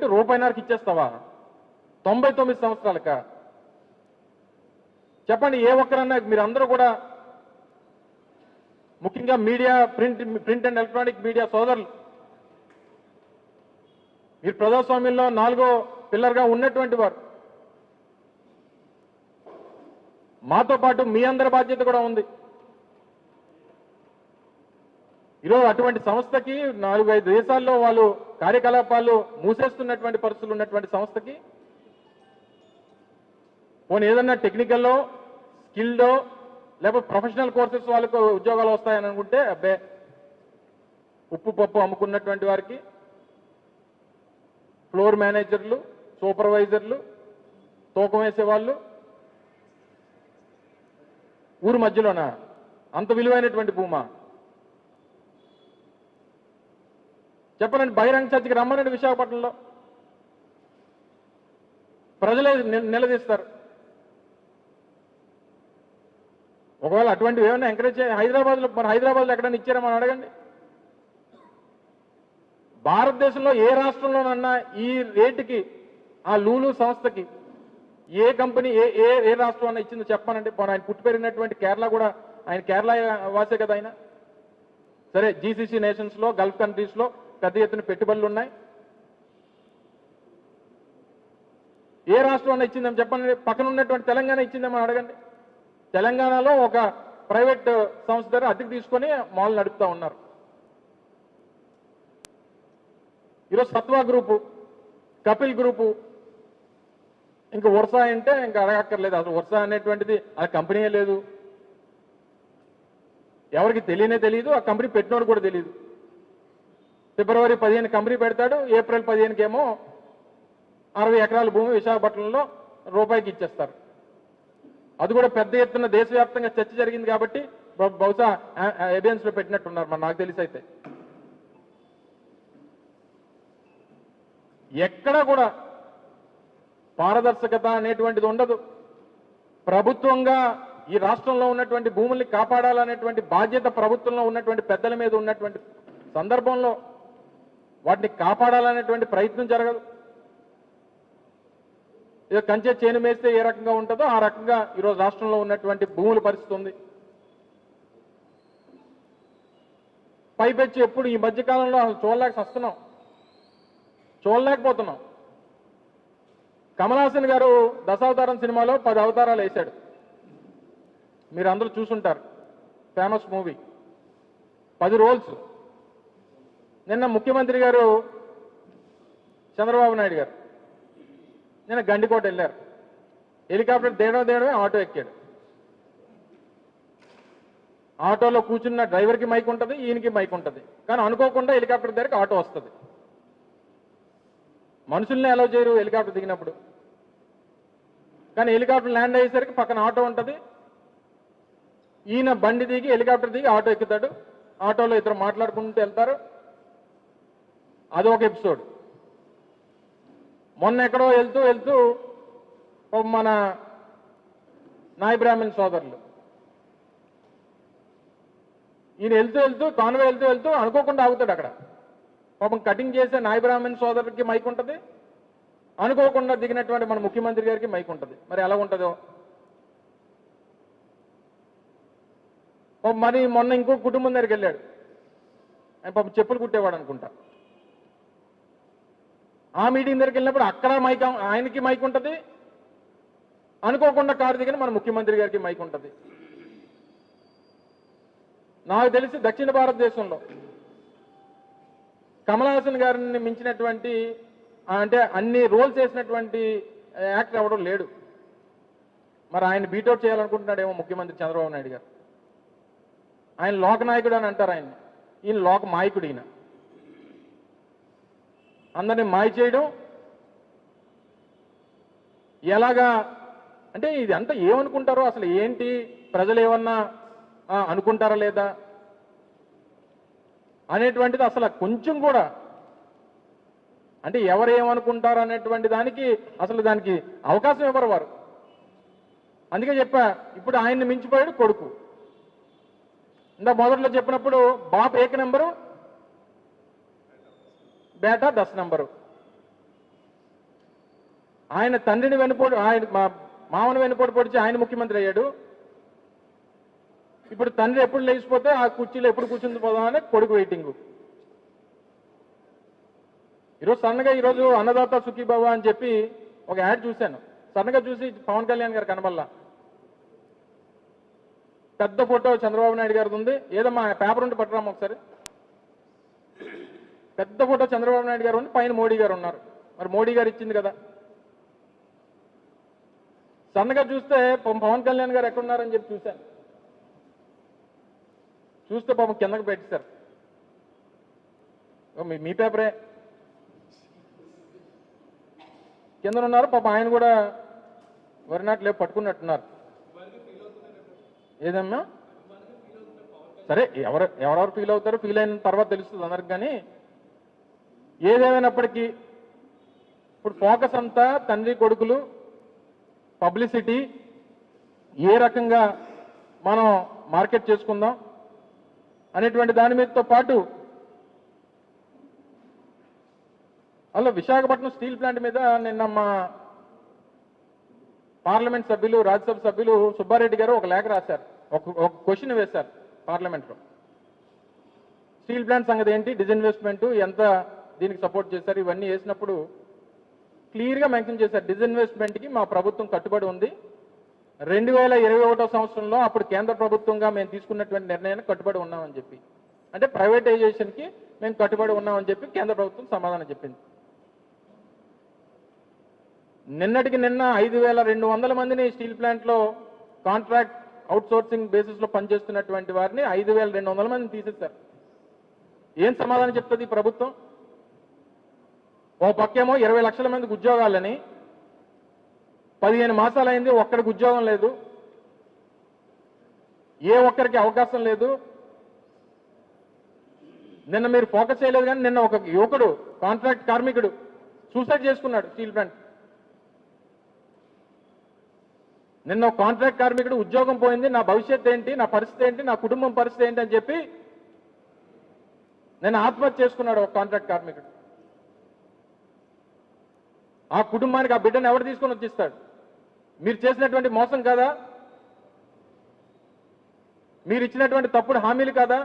పెట్టి రూపాయినరకు ఇచ్చేస్తావా? తొంభై తొమ్మిది సంవత్సరాలక? చెప్పండి ఏ ఒక్కరన్నా మీరు అందరూ కూడా ముఖ్యంగా media print print and electronic media సోదరులు. మీరు ప్రజాస్వామ్యంలో నాలుగో పిల్లర్గా ఉన్నటువంటి వారు. మాతో పాటు మీ అందరి బాధ్యత కూడా ఉంది. ఈరోజు అటువంటి సంస్థకి నాలుగు ఐదు దేశాల్లో వాళ్ళు కార్యకలాపాలు మూసేస్తున్నటువంటి పరిస్థితులు ఉన్నటువంటి సంస్థకి పోనీ ఏదన్నా టెక్నికల్లో స్కిల్డో లేకపోతే ప్రొఫెషనల్ కోర్సెస్ వాళ్ళకు ఉద్యోగాలు వస్తాయని అనుకుంటే అబ్బే ఉప్పు పప్పు అమ్ముకున్నటువంటి వారికి ఫ్లోర్ మేనేజర్లు సూపర్వైజర్లు తూకం వేసే వాళ్ళు ఊరు మధ్యలోనా? అంత విలువైనటువంటి భూమా? చెప్పనండి బహిరంగ చర్చకి రమ్మనండి విశాఖపట్నంలో. ప్రజలే నిలదీస్తారు. ఒకవేళ అటువంటివి ఏమైనా ఎంకరేజ్ చేయ హైదరాబాద్లో మన హైదరాబాద్లో ఎక్కడైనా ఇచ్చారా మనం అడగండి. భారతదేశంలో ఏ రాష్ట్రంలోనన్నా ఈ రేటుకి ఆ లూలు సంస్థకి ఏ కంపెనీ ఏ ఏ ఏ రాష్ట్రం అన్న ఇచ్చిందో చెప్పానంటే మన ఆయన పుట్టి పెరిగినటువంటి కేరళ కూడా ఆయన కేరళ వాసే కదా ఆయన. సరే జీసీసీ నేషన్స్లో గల్ఫ్ కంట్రీస్లో పెద్ద ఎత్తున పెట్టుబడులు ఉన్నాయి. ఏ రాష్ట్రం ఇచ్చిందని చెప్పండి. పక్కన ఉన్నటువంటి తెలంగాణ ఇచ్చిందేమని అడగండి. తెలంగాణలో ఒక ప్రైవేట్ సంస్థ దగ్గర అద్దెకు తీసుకొని మాల్ నడుపుతా ఉన్నారు. ఈరోజు సత్వా గ్రూపు కపిల్ గ్రూపు ఇంకా వరుస అంటే ఇంకా అడగక్కర్లేదు. అసలు వరుస అనేటువంటిది ఆ కంపెనీయే లేదు. ఎవరికి తెలియనే తెలియదు. ఆ కంపెనీ పెట్టినోడు కూడా తెలియదు. ఫిబ్రవరి పదిహేను కంపెనీ పెడతాడు ఏప్రిల్ పదిహేనుకి ఏమో అరవై ఎకరాల భూమి విశాఖపట్నంలో రూపాయికి ఇచ్చేస్తారు. అది కూడా పెద్ద ఎత్తున దేశవ్యాప్తంగా చర్చ జరిగింది కాబట్టి బహుశా ఎబియన్స్లో పెట్టినట్టున్నారు మరి నాకు తెలిసి అయితే. ఎక్కడ కూడా పారదర్శకత అనేటువంటిది ఉండదు. ప్రభుత్వంగా ఈ రాష్ట్రంలో ఉన్నటువంటి భూముల్ని కాపాడాలనేటువంటి బాధ్యత ప్రభుత్వంలో ఉన్నటువంటి పెద్దల మీద ఉన్నటువంటి సందర్భంలో వాటిని కాపాడాలనేటువంటి ప్రయత్నం జరగదు. ఇక కంచె చేను మేస్తే ఏ రకంగా ఉంటుందో ఆ రకంగా ఈరోజు రాష్ట్రంలో ఉన్నటువంటి భూముల పరిస్థితి ఉంది. పైపెచ్చి ఎప్పుడు ఈ మధ్యకాలంలో అసలు చూడలేక వస్తున్నాం చూడలేకపోతున్నాం. కమలాసన్ గారు దశావతారం సినిమాలో పది అవతారాలు వేశాడు. మీరు అందరూ చూసుంటారు. Famous movie. పది రోల్స్. నిన్న ముఖ్యమంత్రి గారు చంద్రబాబు నాయుడు గారు నిన్న గండికోట వెళ్ళారు. హెలికాప్టర్ దేడం దేయడమే ఆటో ఎక్కాడు. ఆటోలో కూర్చున్న డ్రైవర్కి మైక్ ఉంటుంది ఈయనకి మైక్ ఉంటుంది. కానీ అనుకోకుండా హెలికాప్టర్ దగ్గరికి ఆటో వస్తుంది. మనుషుల్ని అలౌ చేయరు హెలికాప్టర్ దిగినప్పుడు. కానీ హెలికాప్టర్ ల్యాండ్ అయ్యేసరికి పక్కన ఆటో ఉంటుంది. ఈయన బండి దిగి హెలికాప్టర్ దిగి ఆటో ఎక్కుతాడు. ఆటోలో ఇద్దరు మాట్లాడుకుంటూ వెళ్తారు. అది ఒక ఎపిసోడ్. మొన్న ఎక్కడో వెళ్తూ వెళ్తూ మన నాయ బ్రాహ్మణ్ సోదరులు. ఈయన వెళ్తూ వెళ్తూ కాన్వే వెళ్తూ వెళ్తూ అనుకోకుండా ఆగుతాడు అక్కడ. పాపం కటింగ్ చేసే నాయ బ్రాహ్మణ్ సోదరుడికి మైక్ ఉంటుంది. అనుకోకుండా దిగినటువంటి మన ముఖ్యమంత్రి గారికి మైక్ ఉంటుంది. మరి ఎలా ఉంటుందో? మరి మొన్న ఇంకో కుటుంబం దగ్గరికి వెళ్ళాడు. ఆయన పాపం చెప్పులు కుట్టేవాడు అనుకుంటా. ఆ మీటింగ్ దగ్గరికి వెళ్ళినప్పుడు అక్కడ మైక్ ఆయనకి మైక్ ఉంటుంది. అనుకోకుండా కారు దిగిన మన ముఖ్యమంత్రి గారికి మైక్ ఉంటుంది. నాకు తెలిసి దక్షిణ భారతదేశంలో కమలహాసన్ గారిని మించినటువంటి అంటే అన్ని రోల్స్ వేసినటువంటి యాక్టర్ ఎవడం లేడు. మరి ఆయన బీటౌట్ చేయాలనుకుంటున్నాడేమో ముఖ్యమంత్రి చంద్రబాబు నాయుడు గారు. ఆయన లోకనాయకుడు అని అంటారు ఆయన ఈయన లోక మాయకుడు ఈయన. అందరిని మాయ చేయడం? ఎలాగా? అంటే ఇది అంతా ఏమనుకుంటారో అసలు ఏంటి? ప్రజలు ఏమన్నా అనుకుంటారా లేదా? అనేటువంటిది అసలు కొంచెం కూడా అంటే ఎవరు ఏమనుకుంటారు అనేటువంటి దానికి అసలు దానికి అవకాశం ఇవ్వరు వారు. అందుకే చెప్పా ఇప్పుడు ఆయన్ని మించిపోయాడు కొడుకు. ఇందా మొదట్లో చెప్పినప్పుడు బాప్ ఏక నెంబరు బేటా దశ నెంబరు. ఆయన తండ్రిని వెనుపోడు ఆయన మా మామను వెనుపోటు పొడిచి ఆయన ముఖ్యమంత్రి అయ్యాడు. ఇప్పుడు తండ్రి ఎప్పుడు లేచిపోతే ఆ కుర్చీలో ఎప్పుడు కూర్చుంది పోదామని కొడుకు వెయిటింగ్ ఈరోజు సన్నగా ఈరోజు అన్నదాత సుఖీబాబా అని చెప్పి ఒక యాడ్ చూశాను. సన్నగా చూసి పవన్ కళ్యాణ్ గారు కనబల్లా పెద్ద ఫోటో చంద్రబాబు నాయుడు గారిది ఉంది. ఏదమ్మా పేపర్ ఉంటే పట్టరామా ఒకసారి. పెద్ద ఫోటో చంద్రబాబు నాయుడు గారు ఉంది పైన మోడీ గారు ఉన్నారు. మరి మోడీ గారు ఇచ్చింది కదా. సన్నగా చూస్తే పవన్ కళ్యాణ్ గారు ఎక్కడున్నారని చెప్పి చూశాను. చూస్తే పాపం కిందకి పెట్టేశారు. మీ మీ పేపరే? కింద ఉన్నారు పాపం ఆయన కూడా వరి లేవు పట్టుకున్నట్టున్నారు. ఏదమ్మా? సరే ఎవరు ఎవరెవరు ఫీల్ అవుతారో ఫీల్ అయిన తర్వాత తెలుస్తుంది అందరికి కానీ ఏదేమైనప్పటికీ ఇప్పుడు ఫోకస్ అంతా తండ్రి కొడుకులు పబ్లిసిటీ ఏ రకంగా మనం మార్కెట్ చేసుకుందాం అనేటువంటి దాని మీదతో పాటు అలా విశాఖపట్నం స్టీల్ ప్లాంట్ మీద నిన్న మా పార్లమెంట్ సభ్యులు రాజ్యసభ సభ్యులు సుబ్బారెడ్డి గారు ఒక లేఖ రాశారు. ఒక ఒక క్వశ్చన్ వేశారు పార్లమెంట్లో. స్టీల్ ప్లాంట్ సంగతి ఏంటి? డిజిన్వెస్ట్మెంట్ ఎంత దీనికి సపోర్ట్ చేశారు. ఇవన్నీ వేసినప్పుడు క్లియర్గా మెన్షన్ చేశారు. డిజిన్వెస్ట్మెంట్కి మా ప్రభుత్వం కట్టుబడి ఉంది. రెండు వేల ఇరవై ఒకటో సంవత్సరంలో అప్పుడు కేంద్ర ప్రభుత్వంగా మేము తీసుకున్నటువంటి నిర్ణయానికి కట్టుబడి ఉన్నామని చెప్పి. అంటే ప్రైవేటైజేషన్కి మేము కట్టుబడి ఉన్నామని చెప్పి కేంద్ర ప్రభుత్వం సమాధానం చెప్పింది. నిన్నటికి నిన్న ఐదు వేల రెండు వందల మందిని స్టీల్ ప్లాంట్లో కాంట్రాక్ట్ అవుట్సోర్సింగ్ బేసిస్లో పనిచేస్తున్నటువంటి వారిని ఐదు వేల రెండు వందల మందిని తీసేశారు. ఏం సమాధానం చెప్తుంది ప్రభుత్వం? ఓ పక్కేమో ఇరవై లక్షల మందికి ఉద్యోగాలని. పదిహేను మాసాలైంది ఒక్కడికి ఉద్యోగం లేదు. ఏ ఒక్కరికి అవకాశం లేదు. నిన్న మీరు ఫోకస్ చేయలేదు కానీ నిన్న ఒక యువకుడు కాంట్రాక్ట్ కార్మికుడు సూసైడ్ చేసుకున్నాడు స్టీల్ ప్లాంట్. నిన్న కాంట్రాక్ట్ కార్మికుడు ఉద్యోగం పోయింది నా భవిష్యత్ ఏంటి నా పరిస్థితి ఏంటి నా కుటుంబం పరిస్థితి ఏంటి అని చెప్పి నేను ఆత్మహత్య చేసుకున్నాడు ఒక కాంట్రాక్ట్ కార్మికుడు. ఆ కుటుంబానికి ఆ బిడ్డను ఎవరు తీసుకొని వచ్చిస్తాడు? మీరు చేసినటువంటి మోసం కాదా? మీరు ఇచ్చినటువంటి తప్పుడు హామీలు కాదా?